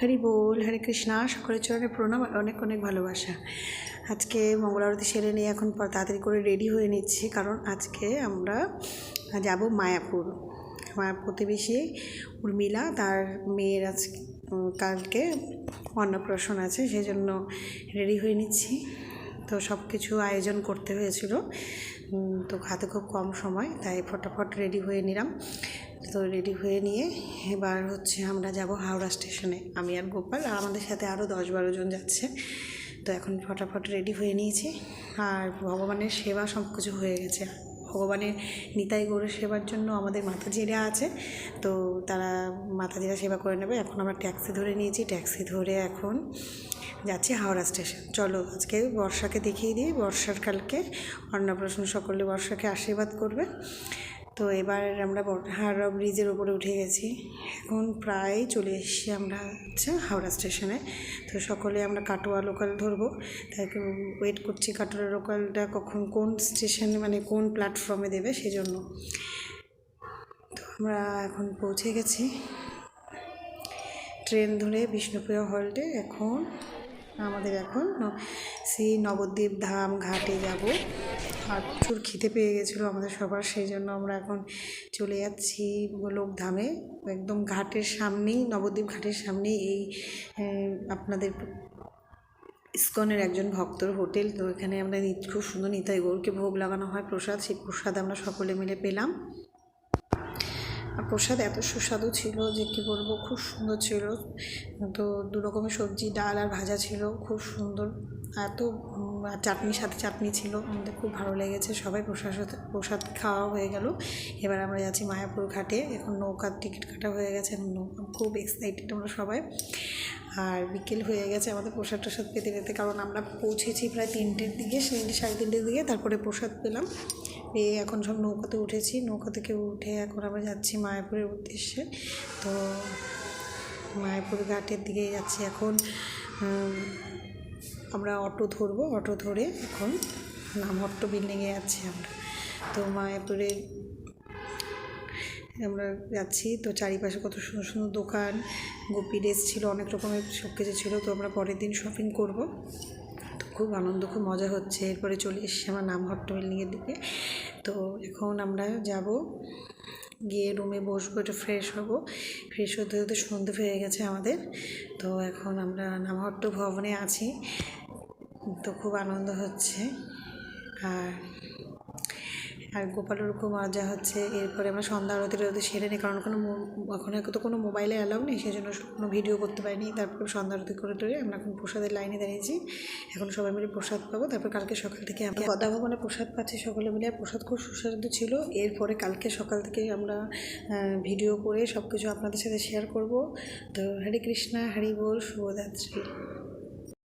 হরি বল, হরে কৃষ্ণা, সকলের চরণে প্রণাম আর অনেক অনেক ভালোবাসা। আজকে মঙ্গল আরতি সেরে নিয়ে এখন তাড়াতাড়ি করে রেডি হয়ে নিচ্ছি, কারণ আজকে আমরা যাব মায়াপুর। আমার প্রতিবেশী উর্মিলা, তার মেয়ের আজ কালকে অন্নপ্রাশন আছে সেই জন্য রেডি হয়ে নিচ্ছি। তো সব কিছু আয়োজন করতে হয়েছিল। তো হাতে খুব কম সময়, তাই ফটাফট রেডি হয়ে নিলাম। তো রেডি হয়ে নিয়ে এবার হচ্ছে আমরা যাব হাওড়া স্টেশনে আমি আর গোপাল আর আমাদের সাথে আরও দশ বারো জন যাচ্ছে। তো এখন ফটাফট রেডি হয়ে নিয়েছি। আর ভগবানের সেবা সব কিছু হয়ে গেছে। ভগবানের নিতাই গৌরের সেবার জন্য আমাদের মাতাজিরা আছে। তো তারা মাতাজিরা সেবা করে নেবে। এখন আমরা ট্যাক্সি ধরে নিয়েছি। ট্যাক্সি ধরে এখন যাচ্ছি হাওড়া স্টেশন চলো আজকে বর্ষাকে দেখিয়ে দিই। বর্ষার কালকে অন্নপ্রাশন সকলে বর্ষাকে আশীর্বাদ করবে। তো এবার আমরা হাওড়া ব্রিজের ওপরে উঠে গেছি। এখন প্রায় চলে এসেছি আমরা হচ্ছে হাওড়া স্টেশনে। তো সকলে আমরা কাটোয়া লোকাল ধরবো। তাই ওয়েট করছি কাটোয়া লোকালটা কখন কোন স্টেশনে মানে কোন প্ল্যাটফর্মে দেবে সেজন্য। তো আমরা এখন পৌঁছে গেছি। ট্রেন ধরে বিষ্ণুপ্রিয়া হল্টে এখন আমাদের এখন সেই নবদ্বীপ ধাম ঘাটে যাব। প্রচুর খিদে পেয়ে গেছিল আমাদের সবার, সেই জন্য আমরা এখন চলে যাচ্ছি গোলক ধামে একদম ঘাটের সামনেই, নবদ্বীপ ঘাটের সামনেই এই আপনাদের ইস্কনের একজন ভক্তর হোটেল। তো এখানে আমরা খুব সুন্দর নিতাই গৌরকে ভোগ লাগানো হয়, প্রসাদ, সেই প্রসাদ আমরা সকলে মিলে পেলাম। আর প্রসাদ এত সুস্বাদু ছিল যে কি বলব, খুব সুন্দর ছিল। তো দু রকমের সবজি, ডাল আর ভাজা ছিল, খুব সুন্দর। এত চাটনির সাথে চাটনি ছিল, আমাদের খুব ভালো লেগেছে। সবাই প্রসাদ প্রসাদ খাওয়া হয়ে গেল। এবার আমরা যাচ্ছি মায়াপুর ঘাটে। এখন নৌকার টিকিট কাটা হয়ে গেছে, এখন নৌকা, খুব এক্সাইটেড আমরা সবাই। আর বিকেল হয়ে গেছে আমাদের প্রসাদ টসাদ পেতে পেতে, কারণ আমরা পৌঁছেছি প্রায় তিনটের দিকে, তিনটে সাড়ে তিনটের দিকে, তারপরে প্রসাদ পেলাম। পেয়ে এখন সব নৌকাতে উঠেছি, নৌকা থেকে উঠে এখন আমরা যাচ্ছি মায়াপুরের উদ্দেশ্যে। তো মায়াপুর ঘাটের দিকে যাচ্ছি এখন। আমরা অটো ধরবো, অটো ধরে এখন নামহট্ট বিল্ডিংয়ে যাচ্ছি আমরা। তো মায়াপুরে আমরা যাচ্ছি, তো চারিপাশে কত সুন্দর সুন্দর দোকান, গোপী ড্রেস ছিল, অনেক রকমের সব কিছু ছিল। তো আমরা পরের দিন শপিং করব। খুব আনন্দ, খুব মজা হচ্ছে। এরপরে চলে এসছি আমার নামহট্ট বিল্ডিংয়ের দিকে। তো এখন আমরা যাব, গিয়ে রুমে বসবো, একটু ফ্রেশ হব। ফ্রেশ হতে হতে সন্ধে হয়ে গেছে আমাদের। তো এখন আমরা নামহট্ট ভবনে আছি। তো খুব আনন্দ হচ্ছে। আর আর গোপালের খুব মজা হচ্ছে। এরপরে আমরা সন্ধ্যা আরতি আরতি সেরে নিই কারণ কোনো এখন তো কোনো মোবাইলে অ্যালাউ নেই সেই জন্য কোনো ভিডিও করতে পারিনি। তারপর সন্ধ্যা আরতি করে টরে আমরা এখন প্রসাদের লাইনে দাঁড়িয়েছি। এখন সবাই মিলে প্রসাদ পাবো। তারপর কালকে সকাল থেকে আমরা গদা ভবনে প্রসাদ পাচ্ছি, সকলে মিলে। প্রসাদ খুব সুস্বাদু ছিল। এরপরে কালকে সকাল থেকে আমরা ভিডিও করে সব কিছু আপনাদের সাথে শেয়ার করব। তো হরে কৃষ্ণা, হরি বল, শুভরাত্রি।